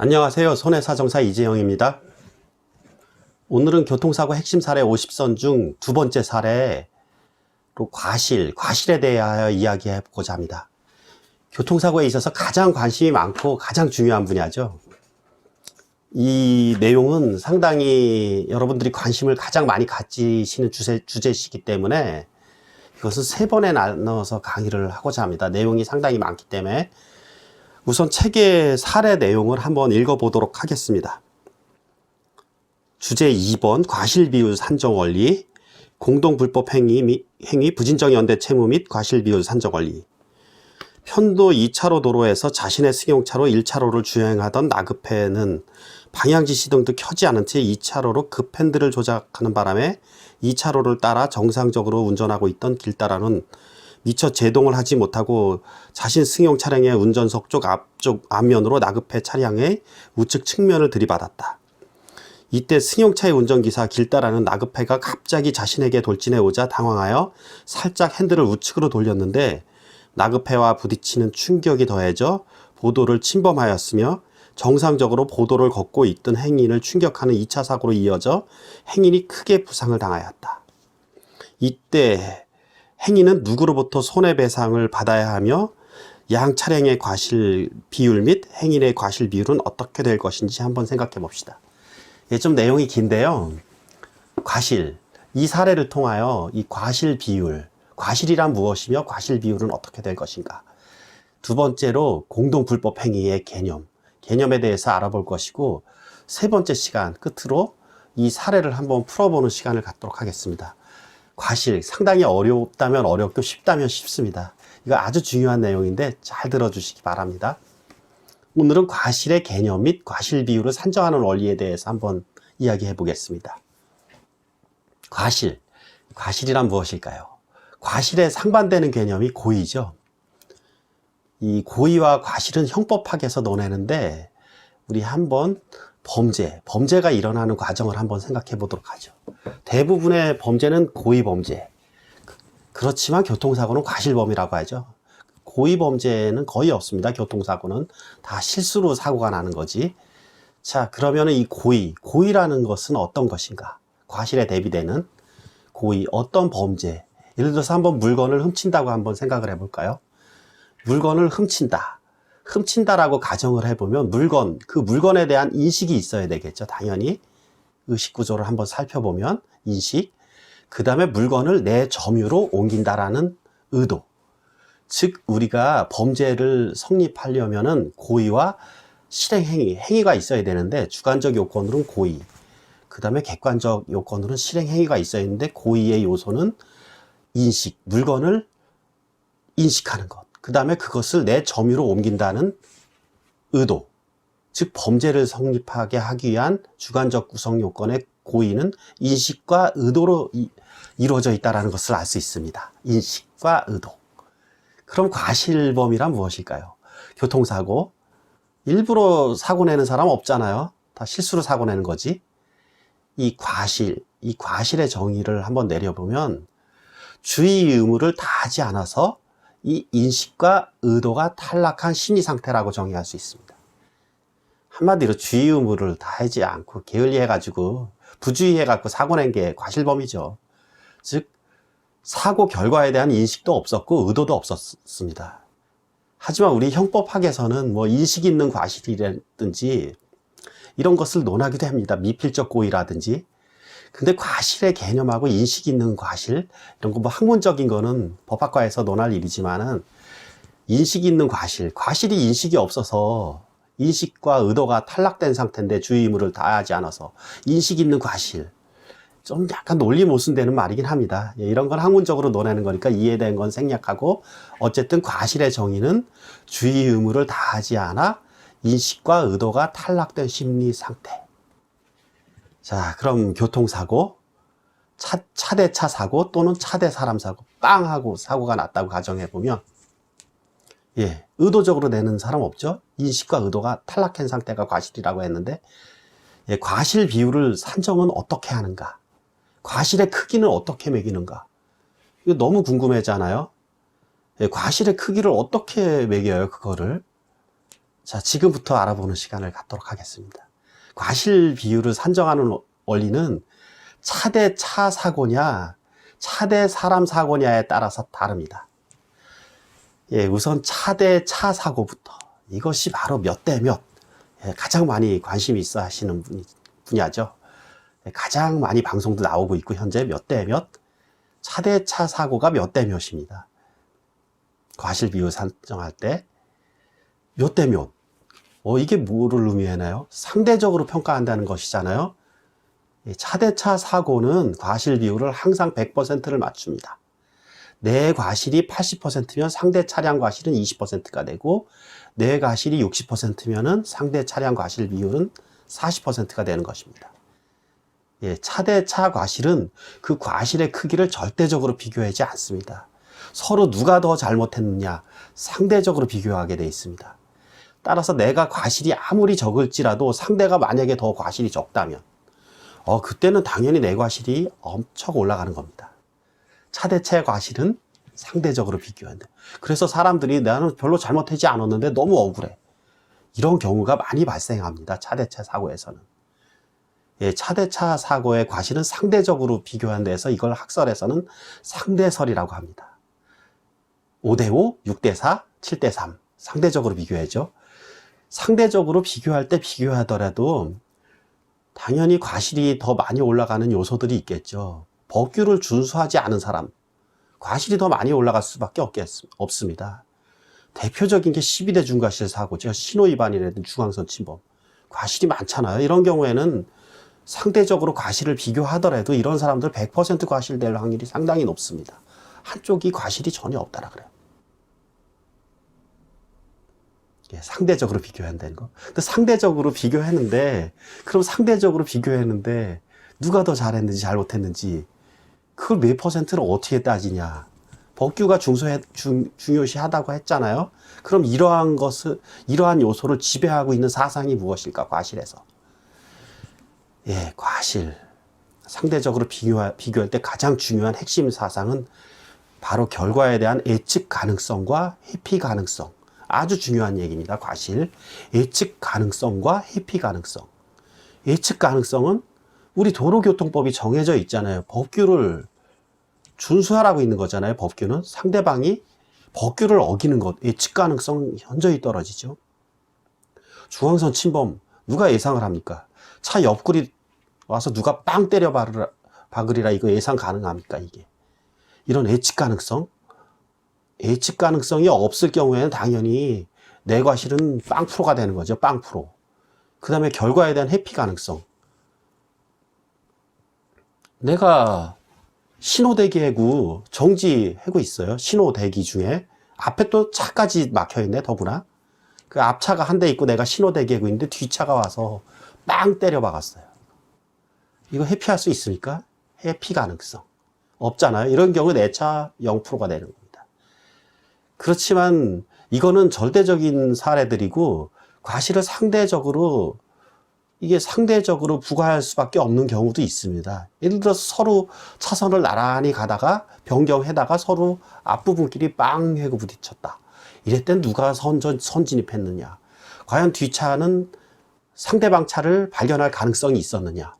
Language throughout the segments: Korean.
안녕하세요. 손해사정사 이재영입니다. 오늘은 교통사고 핵심 사례 50선 중 두 번째 사례로 과실, 과실에 대하여 이야기해보고자 합니다. 교통사고에 있어서 가장 관심이 많고 가장 중요한 분야죠. 이 내용은 상당히 여러분들이 관심을 가장 많이 가지시는 주제, 주제시기 때문에 이것은 세 번에 나눠서 강의를 하고자 합니다. 내용이 상당히 많기 때문에 우선 책의 사례 내용을 한번 읽어보도록 하겠습니다. 주제 2번 과실비율 산정 원리 공동불법 행위 및 행위 부진정 연대 채무 및 과실비율 산정 원리 편도 2차로 도로에서 자신의 승용차로 1차로를 주행하던 나급해는 방향지시 등도 켜지 않은 채 2차로로 급핸들을 조작하는 바람에 2차로를 따라 정상적으로 운전하고 있던 길따라는 미처 제동을 하지 못하고 자신 승용 차량의 운전석 쪽 앞쪽 앞면으로 나급해 차량의 우측 측면을 들이받았다. 이때 승용차의 운전기사 길따라는 나급해가 갑자기 자신에게 돌진해 오자 당황하여 살짝 핸들을 우측으로 돌렸는데 나급해와 부딪히는 충격이 더해져 보도를 침범하였으며 정상적으로 보도를 걷고 있던 행인을 충격하는 2차 사고로 이어져 행인이 크게 부상을 당하였다. 이때 행인은 누구로부터 손해배상을 받아야 하며 양 차량의 과실 비율 및 행인의 과실 비율은 어떻게 될 것인지 한번 생각해 봅시다. 예, 좀 내용이 긴데요. 과실. 이 사례를 통하여 이 과실 비율, 과실이란 무엇이며 과실 비율은 어떻게 될 것인가. 두 번째로 공동불법 행위의 개념, 개념에 대해서 알아볼 것이고, 세 번째 시간 끝으로 이 사례를 한번 풀어보는 시간을 갖도록 하겠습니다. 과실, 상당히 어렵다면 어렵고 쉽다면 쉽습니다. 이거 아주 중요한 내용인데 잘 들어주시기 바랍니다. 오늘은 과실의 개념 및 과실 비율을 산정하는 원리에 대해서 한번 이야기해 보겠습니다. 과실. 과실이란 무엇일까요? 과실에 상반되는 개념이 고의죠. 이 고의와 과실은 형법학에서 논하는데 우리 한번 범죄, 범죄가 일어나는 과정을 한번 생각해 보도록 하죠. 대부분의 범죄는 고의 범죄. 그렇지만 교통사고는 과실범이라고 하죠. 고의 범죄는 거의 없습니다. 교통사고는 다 실수로 사고가 나는 거지. 자, 그러면 이 고의, 고의라는 것은 어떤 것인가? 과실에 대비되는 고의, 어떤 범죄? 예를 들어서 한번 물건을 훔친다고 한번 생각을 해볼까요? 물건을 훔친다. 훔친다라고 가정을 해보면 물건, 그 물건에 대한 인식이 있어야 되겠죠. 당연히. 의식 구조를 한번 살펴보면 인식. 그 다음에 물건을 내 점유로 옮긴다라는 의도. 즉, 우리가 범죄를 성립하려면은 고의와 실행 행위, 행위가 있어야 되는데 주관적 요건으로는 고의. 그 다음에 객관적 요건으로는 실행 행위가 있어야 되는데 고의의 요소는 인식, 물건을 인식하는 것. 그 다음에 그것을 내 점유로 옮긴다는 의도. 즉, 범죄를 성립하게 하기 위한 주관적 구성 요건의 고의는 인식과 의도로 이, 이루어져 있다는 것을 알 수 있습니다. 인식과 의도. 그럼 과실범이란 무엇일까요? 교통사고. 일부러 사고 내는 사람 없잖아요. 다 실수로 사고 내는 거지. 이 과실, 이 과실의 정의를 한번 내려보면 주의 의무를 다하지 않아서 이 인식과 의도가 탈락한 심리 상태라고 정의할 수 있습니다. 한마디로 주의 의무를 다하지 않고 게을리해 가지고 부주의해 갖고 사고 낸 게 과실범이죠. 즉 사고 결과에 대한 인식도 없었고 의도도 없었습니다. 하지만 우리 형법학에서는 뭐 인식 있는 과실이라든지 이런 것을 논하기도 합니다. 미필적 고의라든지. 근데 과실의 개념하고 인식 있는 과실 이런 거 뭐 학문적인 거는 법학과에서 논할 일이지만은 인식 있는 과실, 과실이 인식이 없어서 인식과 의도가 탈락된 상태인데 주의 의무를 다하지 않아서 인식 있는 과실 좀 약간 논리 모순되는 말이긴 합니다. 예, 이런 건 학문적으로 논하는 거니까 이해된 건 생략하고 어쨌든 과실의 정의는 주의 의무를 다하지 않아 인식과 의도가 탈락된 심리 상태. 자, 그럼 교통사고, 차, 차대차 사고 또는 차대 사람 사고, 빵 하고 사고가 났다고 가정해 보면, 예, 의도적으로 내는 사람 없죠? 인식과 의도가 탈락한 상태가 과실이라고 했는데, 예, 과실 비율을 산정은 어떻게 하는가? 과실의 크기는 어떻게 매기는가? 이거 너무 궁금하잖아요? 예, 과실의 크기를 어떻게 매겨요, 그거를? 자, 지금부터 알아보는 시간을 갖도록 하겠습니다. 과실 비율을 산정하는 원리는 차 대 차 사고냐, 차 대 사람 사고냐에 따라서 다릅니다. 예, 우선 차대 차 사고부터 이것이 바로 몇 대 몇, 예, 가장 많이 관심이 있어 하시는 분야죠. 예, 가장 많이 방송도 나오고 있고 현재 몇 대 몇, 차대 차 사고가 몇 대 몇입니다. 과실 비율 산정할 때 몇 대 몇. 어, 이게 뭐를 의미하나요? 상대적으로 평가한다는 것이잖아요. 이 차대차 사고는 과실 비율을 항상 100%를 맞춥니다. 내 과실이 80%면 상대 차량 과실은 20%가 되고 내 과실이 60%면은 상대 차량 과실 비율은 40%가 되는 것입니다. 예, 차대차 과실은 그 과실의 크기를 절대적으로 비교하지 않습니다. 서로 누가 더 잘못했느냐 상대적으로 비교하게 되어 있습니다. 따라서 내가 과실이 아무리 적을지라도 상대가 만약에 더 과실이 적다면 어 그때는 당연히 내 과실이 엄청 올라가는 겁니다. 차대체 과실은 상대적으로 비교한다. 그래서 사람들이 나는 별로 잘못하지 않았는데 너무 억울해. 이런 경우가 많이 발생합니다. 차대차 사고에서는. 예, 차대차 사고의 과실은 상대적으로 비교한 데서 이걸 학설에서는 상대설이라고 합니다. 5대5, 6대4, 7대3. 상대적으로 비교하죠. 상대적으로 비교할 때 비교하더라도 당연히 과실이 더 많이 올라가는 요소들이 있겠죠. 법규를 준수하지 않은 사람, 과실이 더 많이 올라갈 수밖에 없겠, 없습니다. 대표적인 게 12대 중과실 사고죠. 신호위반이라든 중앙선 침범. 과실이 많잖아요. 이런 경우에는 상대적으로 과실을 비교하더라도 이런 사람들 100% 과실될 확률이 상당히 높습니다. 한쪽이 과실이 전혀 없다라 그래요. 예, 상대적으로 비교한다는 거. 근데 상대적으로 비교했는데, 그럼 상대적으로 비교했는데, 누가 더 잘했는지 잘못했는지, 그걸 몇 퍼센트를 어떻게 따지냐. 법규가 중소해, 중, 중요시 하다고 했잖아요. 그럼 이러한 것을, 이러한 요소를 지배하고 있는 사상이 무엇일까, 과실에서. 예, 과실. 상대적으로 비교, 비교할 때 가장 중요한 핵심 사상은 바로 결과에 대한 예측 가능성과 회피 가능성. 아주 중요한 얘기입니다. 과실. 예측 가능성과 회피 가능성. 예측 가능성은 우리 도로교통법이 정해져 있잖아요. 법규를 준수하라고 있는 거잖아요. 법규는 상대방이 법규를 어기는 것, 예측 가능성 현저히 떨어지죠. 중앙선 침범 누가 예상을 합니까? 차 옆구리 와서 누가 빵 때려 박으라, 박으리라 이거 예상 가능합니까 이게? 이런 예측 가능성 예측 가능성이 없을 경우에는 당연히 내 과실은 빵 프로가 되는 거죠. 빵 프로. 그 다음에 결과에 대한 회피 가능성. 내가 신호대기 해구 정지하고 있어요. 신호대기 중에. 앞에 또 차까지 막혀있네, 더구나. 그 앞차가 한 대 있고 내가 신호대기하고 있는데 뒤차가 와서 빵 때려 박았어요. 이거 회피할 수 있습니까? 회피 가능성. 없잖아요. 이런 경우 내차 0%가 되는 겁니다. 그렇지만 이거는 절대적인 사례들이고 과실을 상대적으로 이게 상대적으로 부과할 수밖에 없는 경우도 있습니다. 예를 들어서 서로 차선을 나란히 가다가 변경해다가 서로 앞부분끼리 빵 해고 부딪혔다. 이럴 땐 누가 선전, 선진입했느냐? 과연 뒷차는 상대방 차를 발견할 가능성이 있었느냐?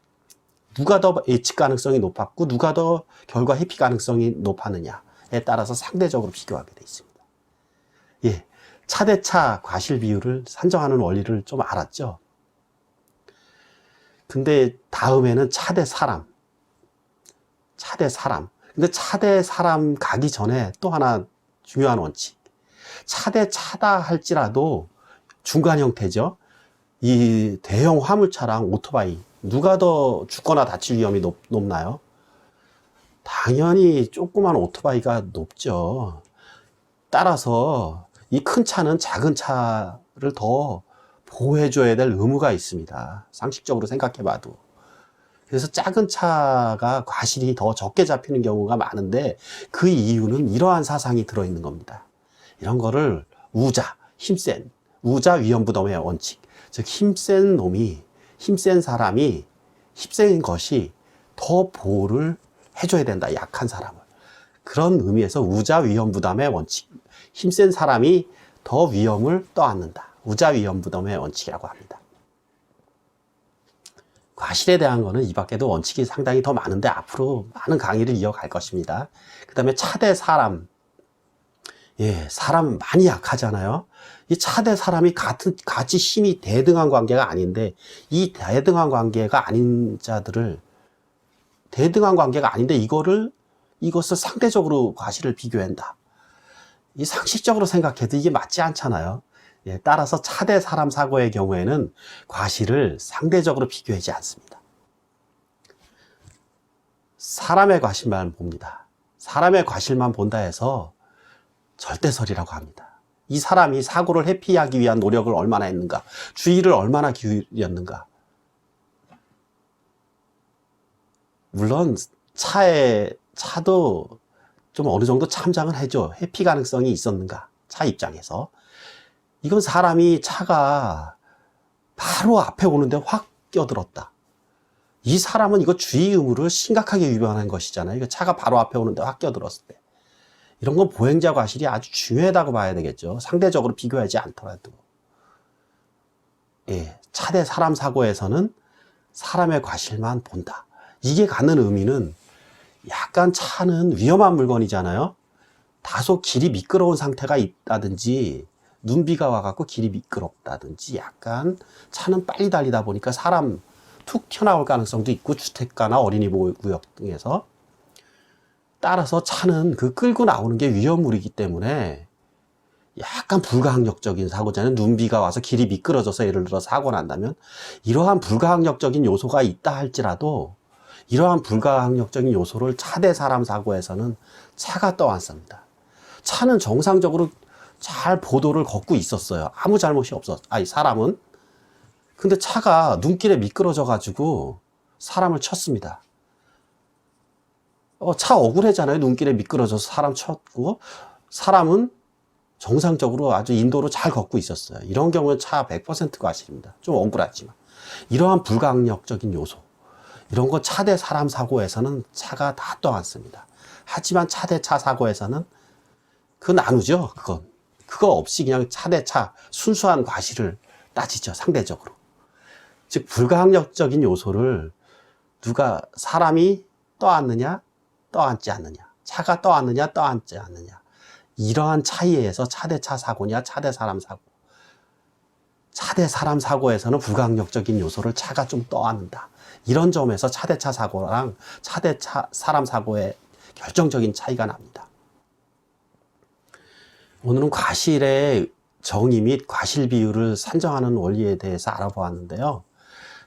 누가 더 예측 가능성이 높았고 누가 더 결과 회피 가능성이 높았느냐에 따라서 상대적으로 비교하게 돼 있습니다. 예, 차대차 과실 비율을 산정하는 원리를 좀 알았죠. 근데 다음에는 차대 사람. 차대 사람. 근데 차대 사람 가기 전에 또 하나 중요한 원칙. 차대 차다 할지라도 중간 형태죠. 이 대형 화물차랑 오토바이 누가 더 죽거나 다칠 위험이 높, 높나요? 당연히 조그만 오토바이가 높죠. 따라서 이 큰 차는 작은 차를 더 보호해줘야 될 의무가 있습니다. 상식적으로 생각해 봐도. 그래서 작은 차가 과실이 더 적게 잡히는 경우가 많은데 그 이유는 이러한 사상이 들어있는 겁니다. 이런 거를 우자, 힘센, 우자 위험부담의 원칙. 즉, 힘센 놈이, 힘센 사람이, 힘센 것이 더 보호를 해줘야 된다. 약한 사람을. 그런 의미에서 우자 위험 부담의 원칙. 힘센 사람이 더 위험을 떠안는다. 우자위험부담의 원칙이라고 합니다. 과실에 대한 거는 이 밖에도 원칙이 상당히 더 많은데 앞으로 많은 강의를 이어갈 것입니다. 그 다음에 차대 사람. 예, 사람 많이 약하잖아요. 이 차대 사람이 같은, 같이 힘이 대등한 관계가 아닌데, 이 대등한 관계가 아닌 자들을, 대등한 관계가 아닌데, 이거를, 이것을 상대적으로 과실을 비교한다. 이 상식적으로 생각해도 이게 맞지 않잖아요. 예, 따라서 차대 사람 사고의 경우에는 과실을 상대적으로 비교하지 않습니다. 사람의 과실만 봅니다. 사람의 과실만 본다 해서 절대설이라고 합니다. 이 사람이 사고를 회피하기 위한 노력을 얼마나 했는가, 주의를 얼마나 기울였는가. 물론 차에 차도 좀 어느 정도 참작을 해줘. 회피 가능성이 있었는가, 차 입장에서. 이건 사람이 차가 바로 앞에 오는데 확 끼어들었다. 이 사람은 이거 주의 의무를 심각하게 위반한 것이잖아요. 이거 차가 바로 앞에 오는데 확 끼어들었을 때. 이런 건 보행자 과실이 아주 중요하다고 봐야 되겠죠. 상대적으로 비교하지 않더라도. 예, 차대 사람 사고에서는 사람의 과실만 본다. 이게 갖는 의미는 약간 차는 위험한 물건이잖아요. 다소 길이 미끄러운 상태가 있다든지 눈비가 와갖고 길이 미끄럽다든지 약간 차는 빨리 달리다 보니까 사람 툭 튀어나올 가능성도 있고 주택가나 어린이 보호구역 등에서 따라서 차는 그 끌고 나오는 게 위험물이기 때문에 약간 불가항력적인 사고잖아요. 눈비가 와서 길이 미끄러져서 예를 들어 사고 난다면 이러한 불가항력적인 요소가 있다 할지라도 이러한 불가항력적인 요소를 차 대 사람 사고에서는 차가 떠안습니다. 차는 정상적으로 잘 보도를 걷고 있었어요. 아무 잘못이 없었, 아니, 사람은. 근데 차가 눈길에 미끄러져 가지고 사람을 쳤습니다. 어, 차 억울하잖아요. 눈길에 미끄러져서 사람 쳤고, 사람은 정상적으로 아주 인도로 잘 걷고 있었어요. 이런 경우는 차 100% 과실입니다. 좀 억울하지만. 이러한 불가항력적인 요소. 이런 거 차 대 사람 사고에서는 차가 다 떠안습니다. 하지만 차 대 차 사고에서는 그 나누죠. 그건. 그거 없이 그냥 차대차 순수한 과실을 따지죠. 상대적으로. 즉 불가항력적인 요소를 누가 사람이 떠안느냐 떠안지 않느냐 차가 떠안느냐 떠안지 않느냐 이러한 차이에서 차대차 사고냐 차대 사람 사고 차대 사람 사고에서는 불가항력적인 요소를 차가 좀 떠안는다 이런 점에서 차대차 사고랑 차대차 사람 사고의 결정적인 차이가 납니다. 오늘은 과실의 정의 및 과실 비율을 산정하는 원리에 대해서 알아보았는데요.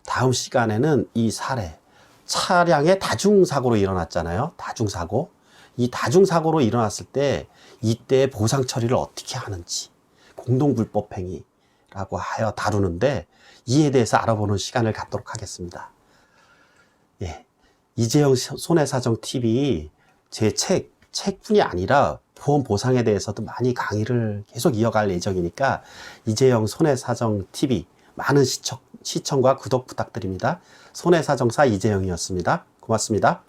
다음 시간에는 이 사례, 차량의 다중사고로 일어났잖아요. 다중사고. 이 다중사고로 일어났을 때 이때 보상 처리를 어떻게 하는지 공동불법행위라고 하여 다루는데 이에 대해서 알아보는 시간을 갖도록 하겠습니다. 예. 이재영 손해사정 TV 제 책, 책뿐이 아니라 보험 보상에 대해서도 많이 강의를 계속 이어갈 예정이니까 이재영 손해사정 TV 많은 시청, 시청과 구독 부탁드립니다. 손해사정사 이재영이었습니다. 고맙습니다.